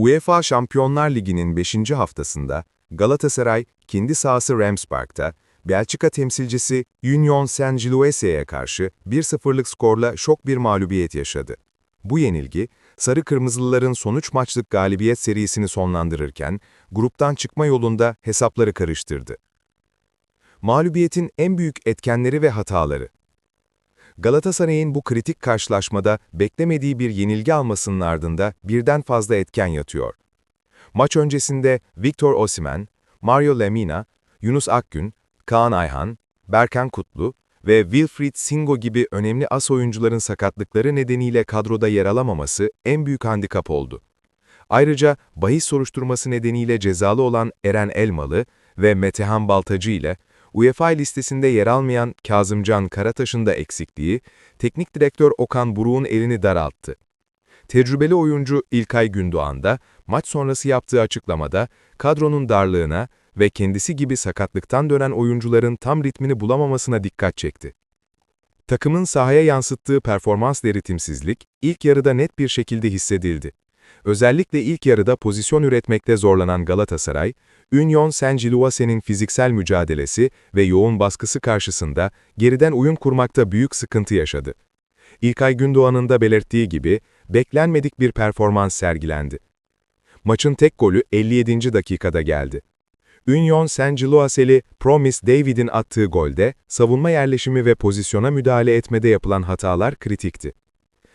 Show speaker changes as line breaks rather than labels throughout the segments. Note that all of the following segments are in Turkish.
UEFA Şampiyonlar Ligi'nin 5. haftasında Galatasaray kendi sahası Rams Park'ta Belçika temsilcisi Union Saint-Gilloise'ye karşı 1-0'lık skorla şok bir mağlubiyet yaşadı. Bu yenilgi, Sarı Kırmızılıların sonuç maçlık galibiyet serisini sonlandırırken, gruptan çıkma yolunda hesapları karıştırdı. Mağlubiyetin en büyük etkenleri ve hataları Galatasaray'ın bu kritik karşılaşmada beklemediği bir yenilgi almasının ardında birden fazla etken yatıyor. Maç öncesinde Victor Osimhen, Mario Lemina, Yunus Akgün, Kaan Ayhan, Berkan Kutlu ve Wilfried Singo gibi önemli as oyuncuların sakatlıkları nedeniyle kadroda yer alamaması en büyük handikap oldu. Ayrıca bahis soruşturması nedeniyle cezalı olan Eren Elmalı ve Metehan Baltacı ile UEFA listesinde yer almayan Kazımcan Karataş'ın da eksikliği, teknik direktör Okan Buruk'un elini daralttı. Tecrübeli oyuncu İlkay Gündoğan da maç sonrası yaptığı açıklamada kadronun darlığına ve kendisi gibi sakatlıktan dönen oyuncuların tam ritmini bulamamasına dikkat çekti. Takımın sahaya yansıttığı performans deritimsizlik ilk yarıda net bir şekilde hissedildi. Özellikle ilk yarıda pozisyon üretmekte zorlanan Galatasaray, Union Saint-Gilloise'nin fiziksel mücadelesi ve yoğun baskısı karşısında geriden oyun kurmakta büyük sıkıntı yaşadı. İlkay Gündoğan'ın da belirttiği gibi, beklenmedik bir performans sergilendi. Maçın tek golü 57. dakikada geldi. Union Saint-Gilloise'li Promise David'in attığı golde, savunma yerleşimi ve pozisyona müdahale etmede yapılan hatalar kritikti.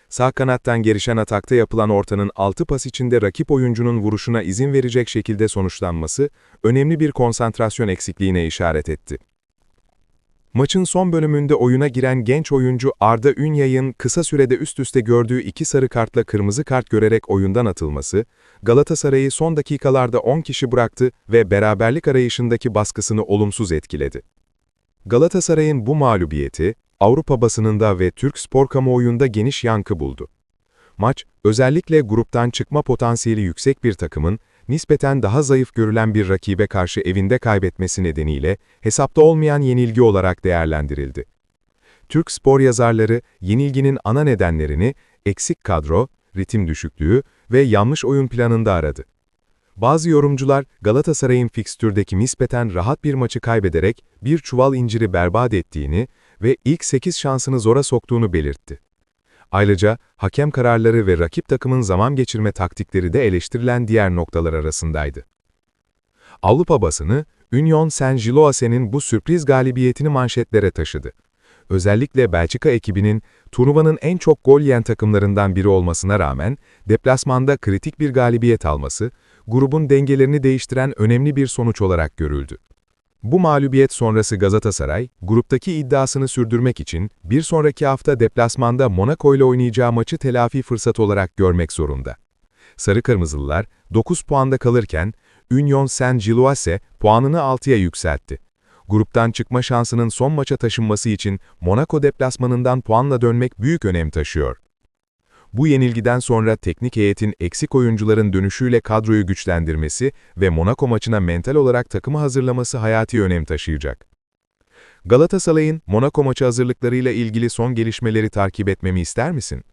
Sağ kanattan gelişen atakta yapılan ortanın 6 pas içinde rakip oyuncunun vuruşuna izin verecek şekilde sonuçlanması, önemli bir konsantrasyon eksikliğine işaret etti. Maçın son bölümünde oyuna giren genç oyuncu Arda Ünyay'ın kısa sürede üst üste gördüğü iki sarı kartla kırmızı kart görerek oyundan atılması, Galatasaray'ı son dakikalarda 10 kişi bıraktı ve beraberlik arayışındaki baskısını olumsuz etkiledi. Galatasaray'ın bu mağlubiyeti, Avrupa basınında ve Türk spor kamuoyunda geniş yankı buldu. Maç, özellikle gruptan çıkma potansiyeli yüksek bir takımın, nispeten daha zayıf görülen bir rakibe karşı evinde kaybetmesi nedeniyle hesapta olmayan yenilgi olarak değerlendirildi. Türk spor yazarları, yenilginin ana nedenlerini eksik kadro, ritim düşüklüğü ve yanlış oyun planında aradı. Bazı yorumcular Galatasaray'ın fikstürdeki nispeten rahat bir maçı kaybederek bir çuval inciri berbat ettiğini ve ilk 8 şansını zora soktuğunu belirtti. Ayrıca hakem kararları ve rakip takımın zaman geçirme taktikleri de eleştirilen diğer noktalar arasındaydı. Avrupa basını, Union Saint-Gilloise'nin bu sürpriz galibiyetini manşetlere taşıdı. Özellikle Belçika ekibinin turnuvanın en çok gol yiyen takımlarından biri olmasına rağmen deplasmanda kritik bir galibiyet alması, grubun dengelerini değiştiren önemli bir sonuç olarak görüldü. Bu mağlubiyet sonrası Galatasaray, gruptaki iddiasını sürdürmek için bir sonraki hafta deplasmanda Monaco ile oynayacağı maçı telafi fırsatı olarak görmek zorunda. Sarı Kırmızılılar 9 puanda kalırken Union Saint-Gilloise puanını 6'ya yükseltti. Gruptan çıkma şansının son maça taşınması için Monaco deplasmanından puanla dönmek büyük önem taşıyor. Bu yenilgiden sonra teknik heyetin eksik oyuncuların dönüşüyle kadroyu güçlendirmesi ve Monaco maçına mental olarak takımı hazırlaması hayati önem taşıyacak. Galatasaray'ın Monaco maçı hazırlıklarıyla ilgili son gelişmeleri takip etmemi ister misin?